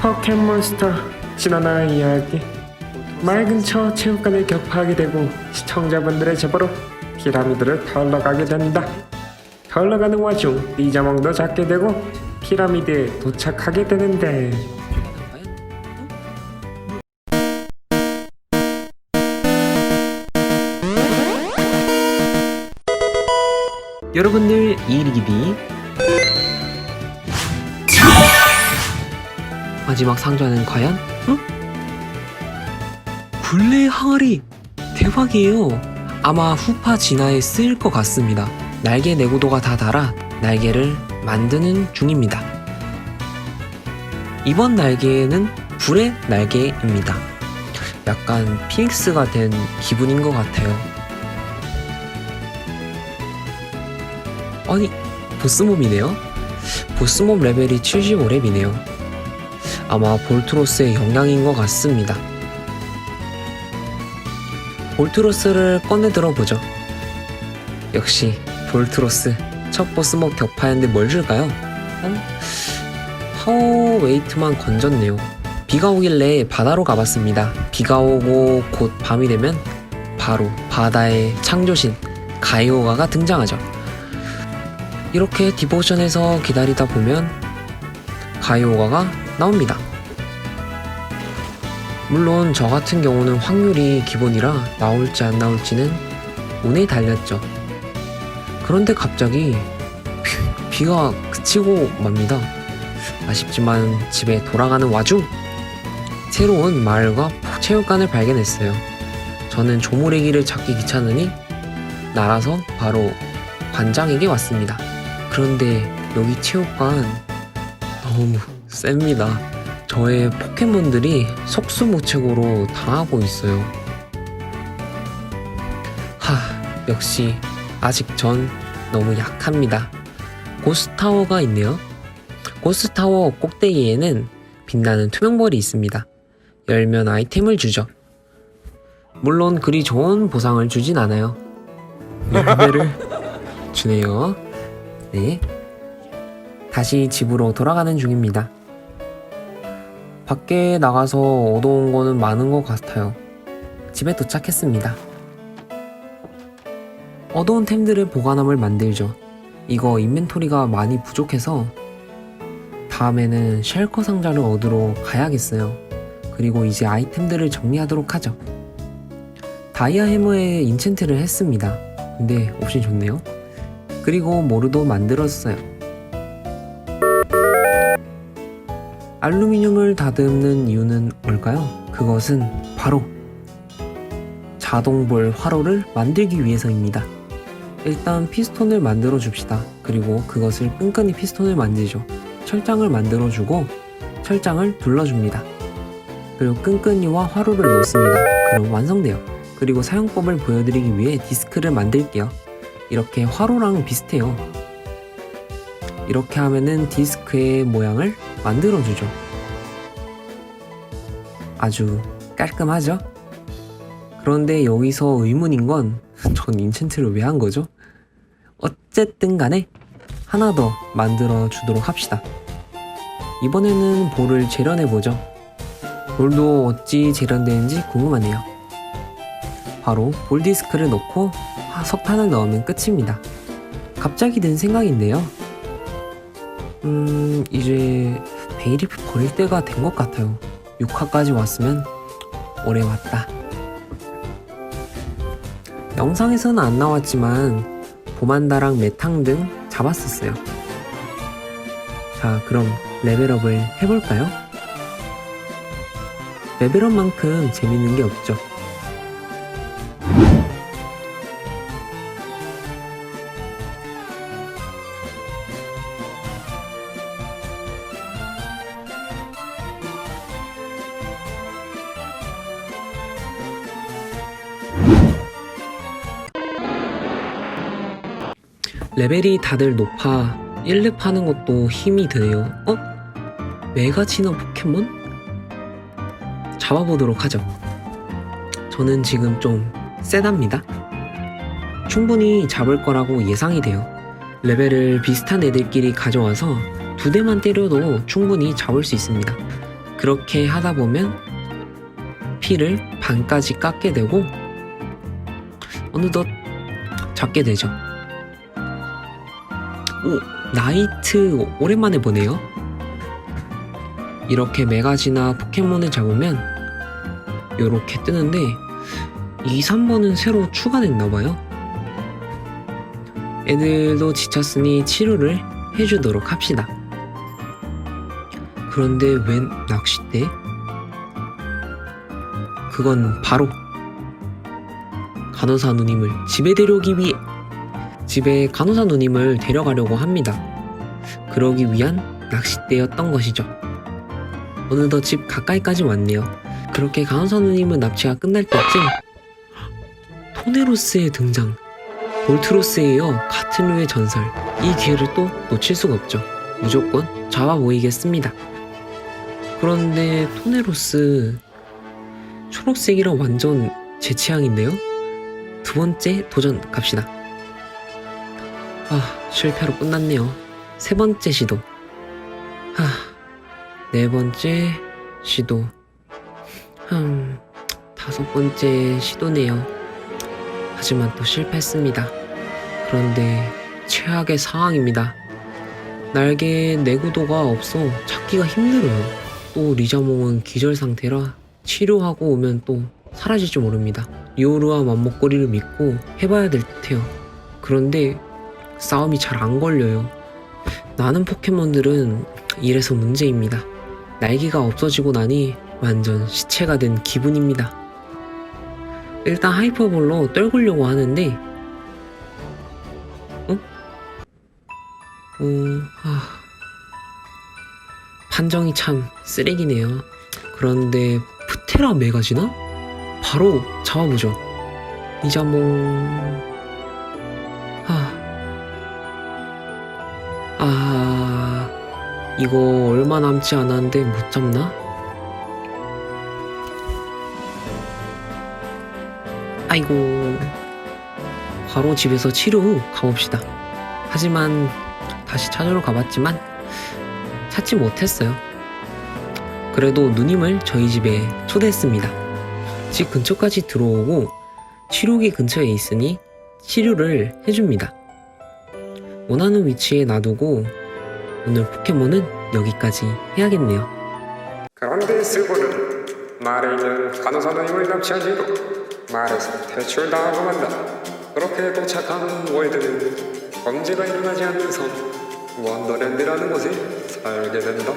포켓몬스터 지나나 이야기. 말 근처 체육관을 격파하게 되고 시청자분들의 제보로 피라미드를 털러 가게 된다. 털러 가는 와중 리자몽도 잡게 되고 피라미드에 도착하게 되는데. 여러분들 이일기비 마지막 상자는 과연? 응? 굴레 항아리 대박이에요. 아마 후파 진화에 쓰일 것 같습니다. 날개 내구도가 다 달아 날개를 만드는 중입니다. 이번 날개는 불의 날개입니다. 약간 피닉스가 된 기분인 것 같아요. 아니 보스몹이네요? 보스몹 레벨이 75렙이네요 아마 볼트로스의 영향인 것 같습니다 볼트로스를 꺼내 들어보죠 역시 볼트로스 첫 보스몹 격파했는데 뭘 줄까요? 음? 파워 웨이트만 건졌네요 비가 오길래 바다로 가봤습니다 비가 오고 곧 밤이 되면 바로 바다의 창조신 가이오가가 등장하죠 이렇게 디보션에서 기다리다 보면 가이오가가 나옵니다. 물론 저 같은 경우는 확률이 기본이라 나올지 안 나올지는 운에 달렸죠. 그런데 갑자기 비, 비가 그치고 맙니다. 아쉽지만 집에 돌아가는 와중 새로운 마을과 체육관을 발견했어요. 저는 조모래기를 찾기 귀찮으니 날아서 바로 관장에게 왔습니다. 그런데 여기 체육관 너무 셉니다. 저의 포켓몬들이 속수무책으로 당하고 있어요. 하, 역시 아직 전 너무 약합니다. 고스타워가 있네요. 고스타워 꼭대기에는 빛나는 투명볼이 있습니다. 열면 아이템을 주죠. 물론 그리 좋은 보상을 주진 않아요. 레벨을 주네요. 네. 다시 집으로 돌아가는 중입니다. 밖에 나가서 얻어온 거는 많은 것 같아요. 집에 도착했습니다. 얻어온 템들의 보관함을 만들죠. 이거 인벤토리가 많이 부족해서 다음에는 쉘커 상자를 얻으러 가야겠어요. 그리고 이제 아이템들을 정리하도록 하죠. 다이아 해머에 인챈트를 했습니다. 근데 옵션 좋네요. 그리고 모르도 만들었어요. 알루미늄을 다듬는 이유는 뭘까요? 그것은 바로 자동볼 화로를 만들기 위해서입니다. 일단 피스톤을 만들어 줍시다. 그리고 그것을 끈끈이 피스톤을 만들죠. 철장을 만들어 주고 철장을 둘러줍니다. 그리고 끈끈이와 화로를 넣습니다. 그럼 완성돼요. 그리고 사용법을 보여드리기 위해 디스크를 만들게요. 이렇게 화로랑 비슷해요. 이렇게 하면은 디스크의 모양을 만들어주죠. 아주 깔끔하죠? 그런데 여기서 의문인 건 전 인챈트를 왜 한 거죠? 어쨌든 간에 하나 더 만들어 주도록 합시다. 이번에는 볼을 재련해보죠. 볼도 어찌 재련되는지 궁금하네요. 바로 볼 디스크를 넣고 석탄을 넣으면 끝입니다. 갑자기 든 생각인데요. 음, 이제 베이리프 버릴 때가 된 것 같아요. 6화까지 왔으면 오래 왔다. 영상에서는 안 나왔지만 보만다랑 메탕 등 잡았었어요. 자, 그럼 레벨업을 해볼까요? 레벨업만큼 재밌는 게 없죠. 레벨이 다들 높아 1렙 하는 것도 힘이 드네요. 어? 메가치너 포켓몬? 잡아보도록 하죠. 저는 지금 좀 세답니다. 충분히 잡을 거라고 예상이 돼요. 레벨을 비슷한 애들끼리 가져와서 두 대만 때려도 충분히 잡을 수 있습니다. 그렇게 하다 보면 피를 반까지 깎게 되고 어느덧 잡게 되죠. 오, 나이트 오랜만에 보네요. 이렇게 메가지나 포켓몬을 잡으면 이렇게 뜨는데 2, 3번은 새로 추가됐나봐요. 애들도 지쳤으니 치료를 해주도록 합시다. 그런데 웬 낚싯대? 그건 바로 간호사 누님을 집에 데려오기 위해 집에 간호사 누님을 데려가려고 합니다. 그러기 위한 낚싯대였던 것이죠. 어느덧 집 가까이까지 왔네요. 그렇게 간호사 누님은 납치가 끝날 때쯤 토네로스의 등장. 볼트로스에 이어 같은 류의 전설. 이 기회를 또 놓칠 수가 없죠. 무조건 잡아 보이겠습니다. 그런데 토네로스 초록색이랑 완전 제 취향인데요? 두 번째 도전 갑시다. 아, 실패로 끝났네요. 세 번째 시도. 하, 네 번째 시도. 흠, 다섯 번째 시도네요. 하지만 또 실패했습니다. 그런데 최악의 상황입니다. 날개 내구도가 없어 찾기가 힘들어요. 또 리자몽은 기절 상태라 치료하고 오면 또 사라질지 모릅니다. 리오르와 맘먹거리를 믿고 해봐야 될 듯해요. 그런데 싸움이 잘 안 걸려요. 나는 포켓몬들은 이래서 문제입니다. 날개가 없어지고 나니 완전 시체가 된 기분입니다. 일단 하이퍼볼로 떨구려고 하는데 어? 어... 아... 판정이 참 쓰레기네요. 그런데 푸테라 메가지나? 바로 잡아보죠. 이자몽... 이거 얼마 남지 않았는데 못 잡나? 아이고... 바로 집에서 치료 후 가봅시다. 하지만 다시 찾으러 가봤지만 찾지 못했어요. 그래도 누님을 저희 집에 초대했습니다. 집 근처까지 들어오고 치료기 근처에 있으니 치료를 해줍니다. 원하는 위치에 놔두고 오늘 포켓몬은 여기까지 해야겠네요. 그런데 스고는 말에 있는 간호사 누님을 납치한 뒤로 말에서 퇴출당하고 만다. 그렇게 도착한 월드는 범죄가 일어나지 않는 섬 원더랜드라는 곳에 살게 된다.